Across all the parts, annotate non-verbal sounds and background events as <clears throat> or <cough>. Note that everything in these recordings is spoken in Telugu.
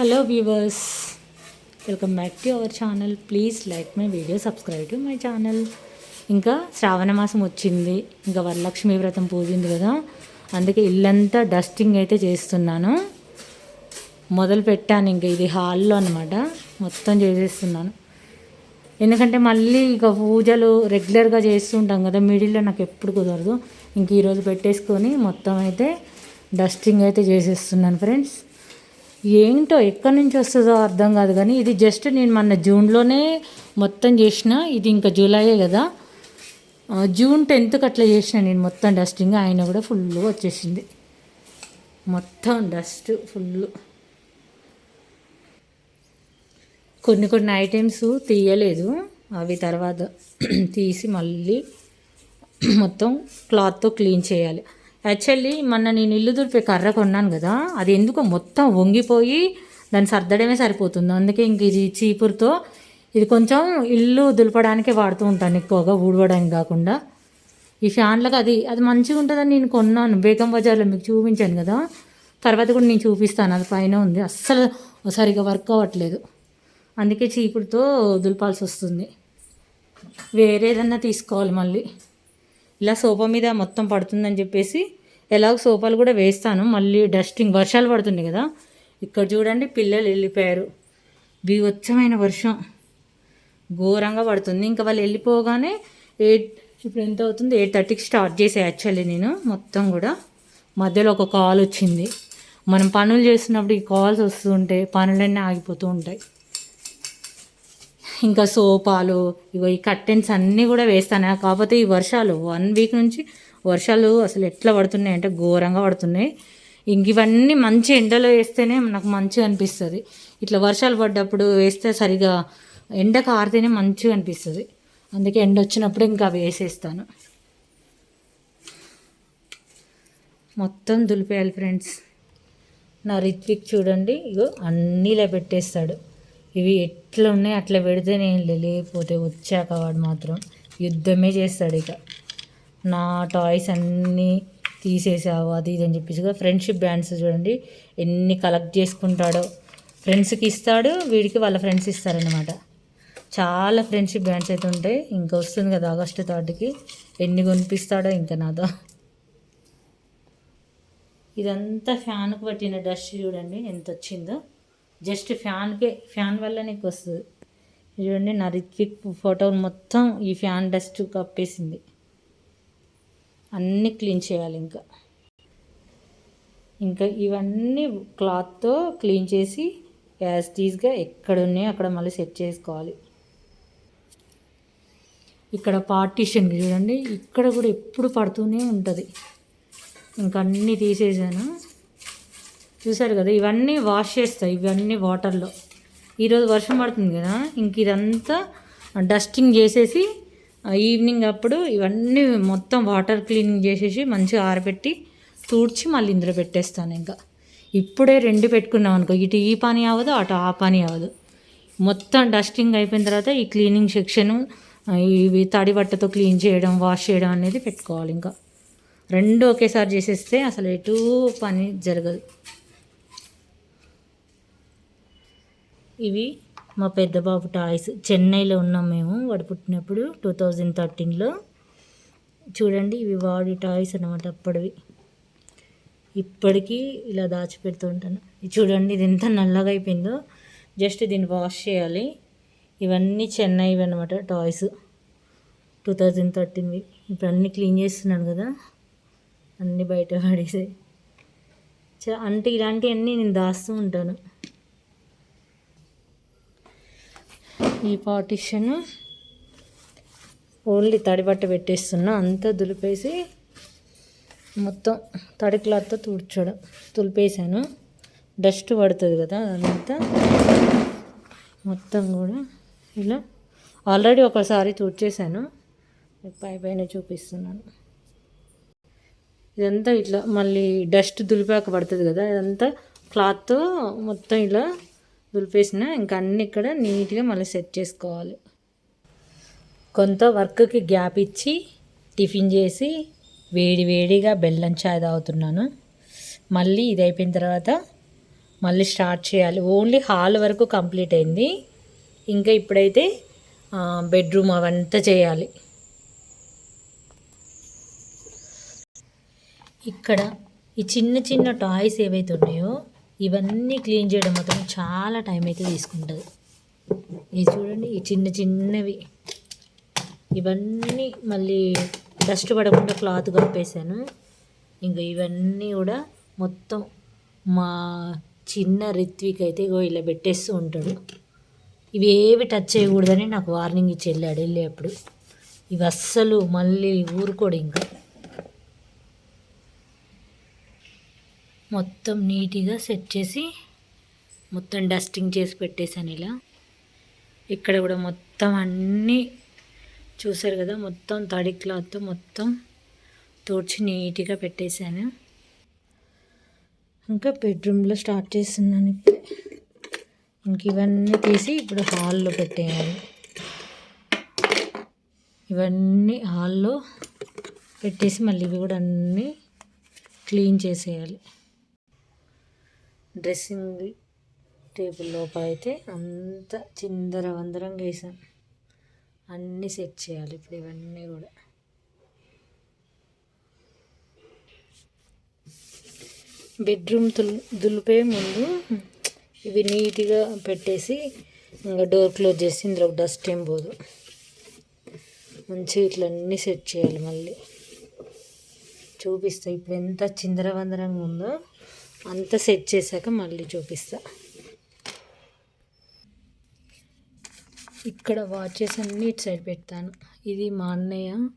Hello viewers welcome back to our channel please like my video subscribe to my channel ఇంకా శ్రావణ మాసం వచ్చింది. ఇంకా వరలక్ష్మి వ్రతం పూజింది కదా. అందుకే ఇల్లంతా డస్టింగ్ అయితే చేస్తున్నాను. మొదలు పెట్టాను ఇంకా ఇది హాల్లో అనమాట మొత్తం చేసేస్తున్నాను. ఎందుకంటే మళ్ళీ ఇక పూజలు రెగ్యులర్గా చేస్తుంటాం కదా. మిడిల్లో నాకు ఎప్పుడు కుదరదు. ఇంక ఈరోజు పెట్టేసుకొని మొత్తం అయితే డస్టింగ్ అయితే చేసేస్తున్నాను ఫ్రెండ్స్ ఏంటో ఎక్కడి నుంచి వస్తుందో అర్థం కాదు కానీ ఇది జస్ట్ నేను మొన్న జూన్లోనే మొత్తం చేసిన. ఇది ఇంకా జూలైయే కదా. జూన్ టెన్త్కి అట్లా చేసిన నేను మొత్తం డస్టింగ్ ఆయన కూడా ఫుల్ వచ్చేసింది. మొత్తం డస్ట్ ఫుల్. కొన్ని కొన్ని ఐటమ్స్ తీయలేదు. అవి తర్వాత <clears throat> తీసి మళ్ళీ మొత్తం క్లాత్తో క్లీన్ చేయాలి. యాక్చువల్లీ మొన్న నేను ఇల్లు దులిపే కర్ర కొన్నాను కదా అది ఎందుకో మొత్తం వంగిపోయి దాన్ని సర్దడమే సరిపోతుంది. అందుకే ఇంక ఇది చీపురుతో ఇది కొంచెం ఇల్లు దులపడానికే వాడుతూ ఉంటాను ఎక్కువగా ఊడవడానికి కాకుండా. ఈ ఫ్యాన్లకు అది అది మంచిగా ఉంటుందని నేను కొన్నాను. బేగం బజార్లో మీకు చూపించాను కదా తర్వాత కూడా నేను చూపిస్తాను. అది పైన ఉంది. అస్సలు సరిగా వర్క్ అవ్వట్లేదు. అందుకే చీపురుతో దులపాల్సి వస్తుంది. వేరేదన్నా తీసుకోవాలి మళ్ళీ. ఇలా సోఫా మీద మొత్తం పడుతుందని చెప్పేసి ఎలాగో సోఫాలు కూడా వేస్తాను. మళ్ళీ డస్టింగ్ వర్షాలు పడుతుంది కదా. ఇక్కడ చూడండి పిల్లలు వెళ్ళిపోయారు. బీవచ్చమైన వర్షం. ఘోరంగా పడుతుంది. ఇంకా వాళ్ళు వెళ్ళిపోగానే ఎయిట్ ఇప్పుడు ఎంత అవుతుంది? ఎయిట్ థర్టీకి స్టార్ట్ చేసే యాక్చువల్లీ నేను మొత్తం కూడా. మధ్యలో ఒక కాల్ వచ్చింది. మనం పనులు చేస్తున్నప్పుడు ఈ కాల్స్ వస్తూ ఉంటాయి. పనులన్నీ ఆగిపోతూ ఉంటాయి. ఇంకా సోపాలు ఇగో ఈ కర్టెన్స్ అన్నీ కూడా వేస్తాను. కాకపోతే ఈ వర్షాలు వన్ వీక్ నుంచి వర్షాలు అసలు ఎట్లా పడుతున్నాయి అంటే ఘోరంగా పడుతున్నాయి. ఇంక ఇవన్నీ మంచి ఎండలో వేస్తేనే నాకు మంచిగా అనిపిస్తుంది. ఇట్లా వర్షాలు పడ్డప్పుడు వేస్తే సరిగా ఎండకు ఆరితేనే మంచిగా అనిపిస్తుంది. అందుకే ఎండ వచ్చినప్పుడు ఇంకా అవి వేసేస్తాను. మొత్తం దులిపేయాలి ఫ్రెండ్స్. నా రిత్విక్ చూడండి ఇగో అన్నీలా పెట్టేస్తాడు. ఇవి ఎట్లా ఉన్నాయి అట్లా పెడితే నేను లేకపోతే వచ్చాక వాడు మాత్రం యుద్ధమే చేస్తాడు ఇక. నా టాయ్స్ అన్నీ తీసేసావు అది ఇది అని చెప్పేసి ఫ్రెండ్షిప్ బ్యాండ్స్ చూడండి ఎన్ని కలెక్ట్ చేసుకుంటాడో. ఫ్రెండ్స్కి ఇస్తాడు వీడికి వాళ్ళ ఫ్రెండ్స్ ఇస్తారనమాట చాలా ఫ్రెండ్షిప్ బ్యాండ్స్ అయితే ఉంటాయి. ఇంకా వస్తుంది కదా ఆగస్టు థర్డ్కి. ఎన్ని కొనిపిస్తాడో ఇంకా నాతో. ఇదంతా ఫ్యాన్కి పట్టిన డస్ట్ చూడండి ఎంత వచ్చిందో జస్ట్ ఫ్యాన్కే ఫ్యాన్ వల్ల నీకు వస్తుంది. చూడండి నా రిత్విక్ ఫోటో మొత్తం ఈ ఫ్యాన్ డస్ట్ కప్పేసింది. అన్నీ క్లీన్ చేయాలి ఇంకా. ఇంకా ఇవన్నీ క్లాత్తో క్లీన్ చేసి యాజ్ టీజ్గా ఎక్కడ ఉన్నాయో అక్కడ మళ్ళీ సెట్ చేసుకోవాలి. ఇక్కడ పార్టీషన్ చూడండి ఇక్కడ కూడా ఎప్పుడు పడుతూనే ఉంటుంది. ఇంకా అన్నీ తీసేసాను. చూసారు కదా ఇవన్నీ వాష్ చేస్తాయి ఇవన్నీ వాటర్లో. ఈరోజు వర్షం పడుతుంది కదా ఇంక ఇదంతా డస్టింగ్ చేసేసి ఈవినింగ్ అప్పుడు ఇవన్నీ మొత్తం వాటర్ క్లీనింగ్ చేసేసి మంచిగా ఆరబెట్టి తూడ్చి మళ్ళీ ఇందులో పెట్టేస్తాను ఇంకా. ఇప్పుడే రెండు పెట్టుకున్నాం అనుకో ఇటు ఈ పని అవ్వదు అటు ఆ పని అవ్వదు. మొత్తం డస్టింగ్ అయిపోయిన తర్వాత ఈ క్లీనింగ్ సెక్షను ఇవి తడి బట్టతో క్లీన్ చేయడం వాష్ చేయడం అనేది పెట్టుకోవాలి ఇంకా. రెండు ఒకేసారి చేసేస్తే అసలు ఎటు పని జరగదు. ఇవి మా పెద్ద బాబు టాయ్స్ చెన్నైలో ఉన్నాం మేము. వాడు పుట్టినప్పుడు టూ థౌజండ్ థర్టీన్లో చూడండి ఇవి వాడి టాయ్స్ అనమాట అప్పటివి. ఇప్పటికీ ఇలా దాచిపెడుతూ ఉంటాను. ఇది చూడండి ఇది ఎంత నల్లగా అయిపోయిందో. జస్ట్ దీన్ని వాష్ చేయాలి. ఇవన్నీ చెన్నైవి అనమాట టాయ్స్. టూ థౌజండ్ థర్టీన్వి ఇప్పుడు అన్నీ క్లీన్ చేస్తున్నాను కదా. అన్నీ బయట పడేసాయి. చ- అంటే ఇలాంటివన్నీ నేను దాస్తూ ఉంటాను. ఈ పార్టిషన్. ఓన్లీ తడి బట్ట పెట్టేస్తున్నా. అంతా దులిపేసి మొత్తం తడి క్లాత్తో తుడ్చడం. తులిపేసాను డస్ట్ పడుతుంది కదా అదంతా. మొత్తం కూడా ఇలా ఆల్రెడీ ఒకసారి తుడిచేసాను పై పైన చూపిస్తున్నాను. ఇదంతా ఇట్లా మళ్ళీ డస్ట్ దులిపాక పడుతుంది కదా. ఇదంతా క్లాత్తో మొత్తం ఇలా దులిపేసిన ఇంకా అన్ని ఇక్కడ నీట్గా మళ్ళీ సెట్ చేసుకోవాలి. కొంత వర్క్కి గ్యాప్ ఇచ్చి టిఫిన్ చేసి వేడి వేడిగా బెల్లం చాయ్ తాగుతున్నాను. మళ్ళీ ఇది అయిపోయిన తర్వాత మళ్ళీ స్టార్ట్ చేయాలి. ఓన్లీ హాల్ వరకు కంప్లీట్ అయింది. ఇంకా ఇప్పుడైతే బెడ్రూమ్ అవంతా చేయాలి. ఇక్కడ ఈ చిన్న చిన్న టాయ్స్ ఏవైతే ఉన్నాయో ఇవన్నీ క్లీన్ చేయడం మాత్రం చాలా టైం అయితే తీసుకుంటుంది. ఇది చూడండి ఈ చిన్న చిన్నవి. ఇవన్నీ మళ్ళీ డస్ట్ పడకుండా క్లాత్ కప్పేసాను ఇంకా ఇవన్నీ కూడా మొత్తం మా చిన్న రిత్విక్ అయితే ఇలా పెట్టేస్తూ ఉంటాడు. ఇవి ఏవి టచ్ చేయకూడదని నాకు వార్నింగ్ ఇచ్చి వెళ్ళాడు వెళ్ళేప్పుడు. ఇవి అస్సలు మళ్ళీ ఊరుకోడు ఇంకా. మొత్తం నీట్గా సెట్ చేసి మొత్తం డస్టింగ్ చేసి పెట్టేశాను ఇలా. ఇక్కడ కూడా మొత్తం అన్నీ చూసారు కదా మొత్తం తడి క్లాత్తో మొత్తం తోడ్చి నీట్గా పెట్టేశాను. ఇంకా బెడ్రూమ్లో స్టార్ట్ చేస్తున్నాను ఇప్పుడే. ఇంక ఇవన్నీ తీసి ఇప్పుడు హాల్లో పెట్టేయాలి. ఇవన్నీ హాల్లో పెట్టేసి మళ్ళీ ఇవి కూడా అన్నీ క్లీన్ చేసేయాలి. డ్రెస్సింగ్ టేబుల్ లోపల అయితే అంత చిందర వందరంగా వేసాం. అన్నీ సెట్ చేయాలి ఇప్పుడు ఇవన్నీ కూడా. బెడ్రూమ్ తుల్ దులిపే ముందు ఇవి నీట్గా పెట్టేసి ఇంకా డోర్ క్లోజ్ చేసి ఇందులో డస్ట్ ఏం పోదు. మంచిగా ఇట్లా అన్నీ సెట్ చేయాలి మళ్ళీ. చూపిస్తా ఇప్పుడు ఎంత చిందరవందరంగా ఉందో. అంత సెట్ చేశాక మళ్ళీ చూపిస్తా. ఇక్కడ వాచెస్ అన్నీ ఇటు సైడ్ పెడతాను. ఇది మా అన్నయ్య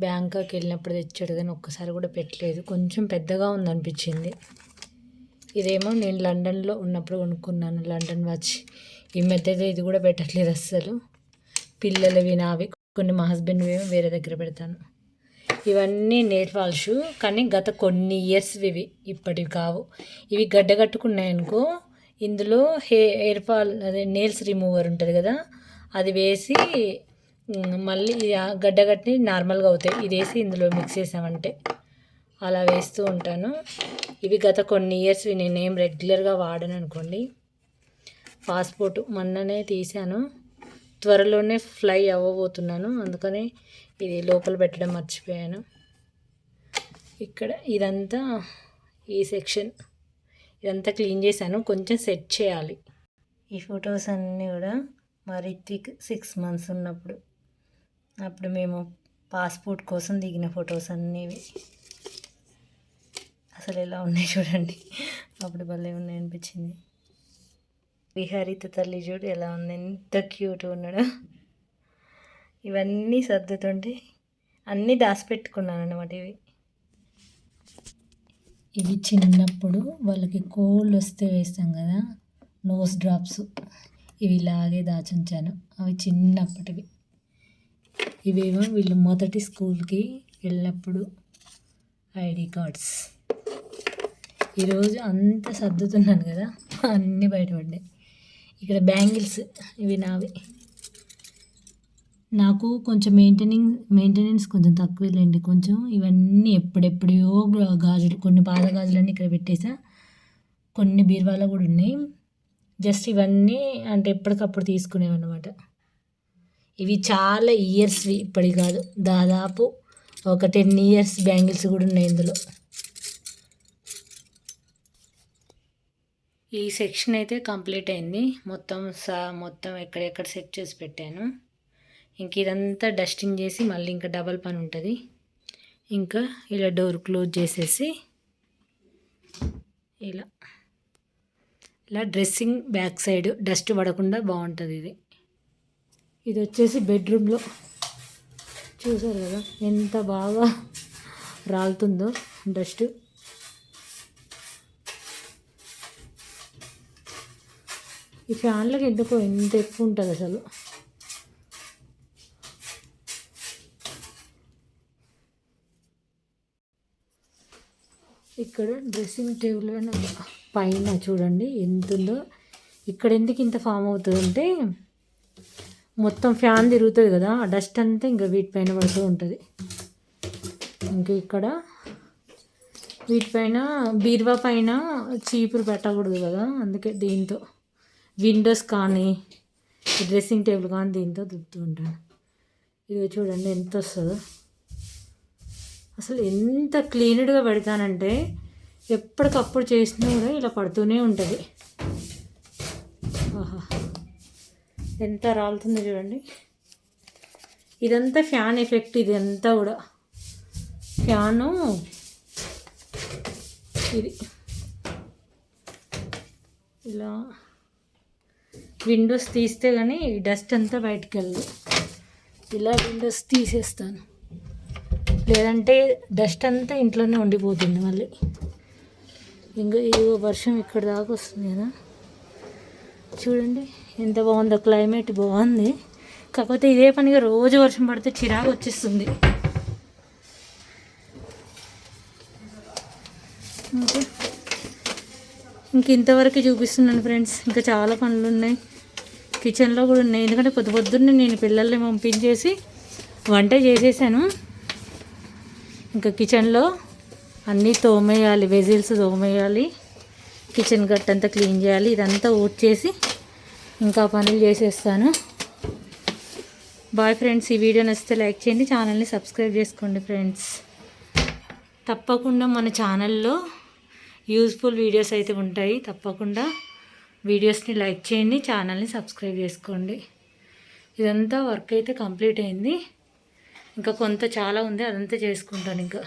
బ్యాంకాక్ వెళ్ళినప్పుడు తెచ్చాడు కానీ ఒక్కసారి కూడా పెట్టలేదు. కొంచెం పెద్దగా ఉందనిపించింది. ఇదేమో నేను లండన్లో ఉన్నప్పుడు కొనుక్కున్నాను లండన్ వాచ్. ఈ మధ్యలో ఇది కూడా పెట్టట్లేదు అస్సలు. పిల్లలవి నావి కొన్ని మా హస్బెండ్ వేరే దగ్గర పెడతాను. ఇవన్నీ నెయిల్ పాలిష్ కానీ గత కొన్ని ఇయర్స్ ఇవి ఇప్పటివి కావు. ఇవి గడ్డగట్టుకున్నాయనుకో ఇందులో హే హెయిర్ ఫాల్ అదే నెయిల్స్ రిమూవర్ ఉంటుంది కదా అది వేసి మళ్ళీ గడ్డగట్టి నార్మల్గా అవుతాయి. ఇది వేసి ఇందులో మిక్స్ చేసామంటే అలా వేస్తూ ఉంటాను. ఇవి గత కొన్ని ఇయర్స్ నేనేం రెగ్యులర్గా వాడను అనుకోండి పాస్పోర్ట్ మొన్ననే తీశాను. త్వరలోనే ఫ్లై అవ్వబోతున్నాను. అందుకని ఇది లోపల పెట్టడం మర్చిపోయాను. ఇక్కడ ఇదంతా ఈ సెక్షన్. ఇదంతా క్లీన్ చేశాను. కొంచెం సెట్ చేయాలి. ఈ ఫొటోస్ అన్నీ కూడా మా రిత్విక్ సిక్స్ మంత్స్ ఉన్నప్పుడు. అప్పుడు మేము పాస్పోర్ట్ కోసం దిగిన ఫొటోస్ అన్నీవి. అసలు ఎలా ఉన్నాయి చూడండి. అప్పుడు భలే ఉన్నాయి అనిపించింది. విహారిత తల్లి చూడు ఎలా ఉంది ఎంత క్యూట్ ఉన్నాడు. ఇవన్నీ సర్దుతుంటే అన్నీ దాచిపెట్టుకున్నాను అనమాట ఇవి. ఇవి చిన్నప్పుడు వాళ్ళకి కోల్డ్ వస్తే వేస్తాం కదా నోస్ డ్రాప్స్. ఇవి ఇలాగే దాచుంచాను అవి చిన్నప్పటివి. ఇవేమో వీళ్ళు మొదటి స్కూల్కి వెళ్ళినప్పుడు ఐడి కార్డ్స్. ఈరోజు అంత సర్దుతున్నాను కదా అన్నీ బయటపడ్డాయి. ఇక్కడ బ్యాంగిల్స్ ఇవి నావి. నాకు కొంచెం మెయింటెనింగ్ మెయింటెనెన్స్ కొంచెం తక్కువేలేండి కొంచెం ఇవన్నీ ఎప్పుడెప్పుడో గాజులు కొన్ని పాత గాజులన్నీ ఇక్కడ పెట్టేసా. కొన్ని బీరువాలో కూడా ఉన్నాయి. జస్ట్ ఇవన్నీ అంటే ఎప్పటికప్పుడు తీసుకునేవి అనమాట ఇవి చాలా ఇయర్స్వి ఇప్పటి కాదు. దాదాపు ఒక టెన్ ఇయర్స్ బ్యాంగిల్స్ కూడా ఉన్నాయి ఇందులో. ఈ సెక్షన్ అయితే కంప్లీట్ అయింది. మొత్తం సా మొత్తం ఎక్కడెక్కడ సెట్ చేసి పెట్టాను. ఇంక ఇదంతా డస్టింగ్ చేసి మళ్ళీ ఇంకా డబల్ పని ఉంటుంది. ఇంకా ఇలా డోర్ క్లోజ్ చేసేసి ఇలా ఇలా డ్రెస్సింగ్ బ్యాక్ సైడ్ డస్ట్ పడకుండా బాగుంటుంది ఇది. ఇది వచ్చేసి బెడ్రూమ్లో చూసారు కదా ఎంత బాగా రాలుతుందో డస్ట్. ఈ ఫ్యాన్లకు ఎందుకో ఎంత ఎక్కువ ఉంటుంది అసలు? ఇక్కడ డ్రెస్సింగ్ టేబుల్ పైన చూడండి ఎంత ఉందో ఇక్కడ ఎందుకు ఇంత ఫామ్ అవుతుందంటే మొత్తం ఫ్యాన్ తిరుగుతుంది కదా ఆ డస్ట్ అంతా ఇంకా వీటిపైన పడుతూ ఉంటుంది. ఇంకా ఇక్కడ వీటిపైన బీరువా పైన చీపురు పెట్టకూడదు కదా అందుకే దీంతో. విండోస్ కానీ డ్రెస్సింగ్ టేబుల్ కానీ దీంతో దుబ్బుతూ ఉంటాను. ఇది చూడండి ఎంత వస్తుందో. అసలు ఎంత క్లీన్డ్గా పెడతానంటే ఎప్పటికప్పుడు చేసినా కూడా ఇలా పడుతూనే ఉంటుంది. ఆహా. ఎంత రాలుతుందో చూడండి. ఇదంతా ఫ్యాన్ ఎఫెక్ట్ ఇది అంతా కూడా. ఫ్యాను ఇది. ఇలా విండోస్ తీస్తే కానీ డస్ట్ అంతా బయటకు వెళ్ళదు ఇలా విండోస్ తీసేస్తాను. లేదంటే డస్ట్ అంతా ఇంట్లోనే ఉండిపోతుంది మళ్ళీ. ఇంకా ఈ వర్షం ఇక్కడ దాకా వస్తుంది కదా. చూడండి ఎంత బాగుందో క్లైమేట్ బాగుంది. కాకపోతే ఇదే పనిగా రోజు వర్షం పడితే చిరాకు వచ్చేస్తుంది. ఓకే ఇంక ఇంతవరకు చూపిస్తున్నాను ఫ్రెండ్స్. ఇంకా చాలా పనులు ఉన్నాయి. కిచెన్లో కూడా ఉన్నాయి. ఎందుకంటే పొద్దు పొద్దున్నే నేను పిల్లల్ని పంపించేసి వంట చేసేసాను. ఇంకా కిచెన్లో అన్నీ తోమేయాలి వెజిల్స్ తోమేయాలి కిచెన్ గట్ అంతా క్లీన్ చేయాలి ఇదంతా ఊడ్చేసి ఇంకా పనులు చేసేస్తాను. బాయ్ ఫ్రెండ్స్ ఈ వీడియో నచ్చితే లైక్ చేయండి ఛానల్ని సబ్స్క్రైబ్ చేసుకోండి ఫ్రెండ్స్. తప్పకుండా మన ఛానల్లో యూస్ఫుల్ వీడియోస్ అయితే ఉంటాయి తప్పకుండా. వీడియోస్ని లైక్ చేయండి ఛానల్ని సబ్స్క్రైబ్ చేసుకోండి. ఇదంతా వర్క్ అయితే కంప్లీట్ అయింది. ఇంకా కొంత చాలా ఉంది అదంతా చేసుకుంటాను ఇంకా.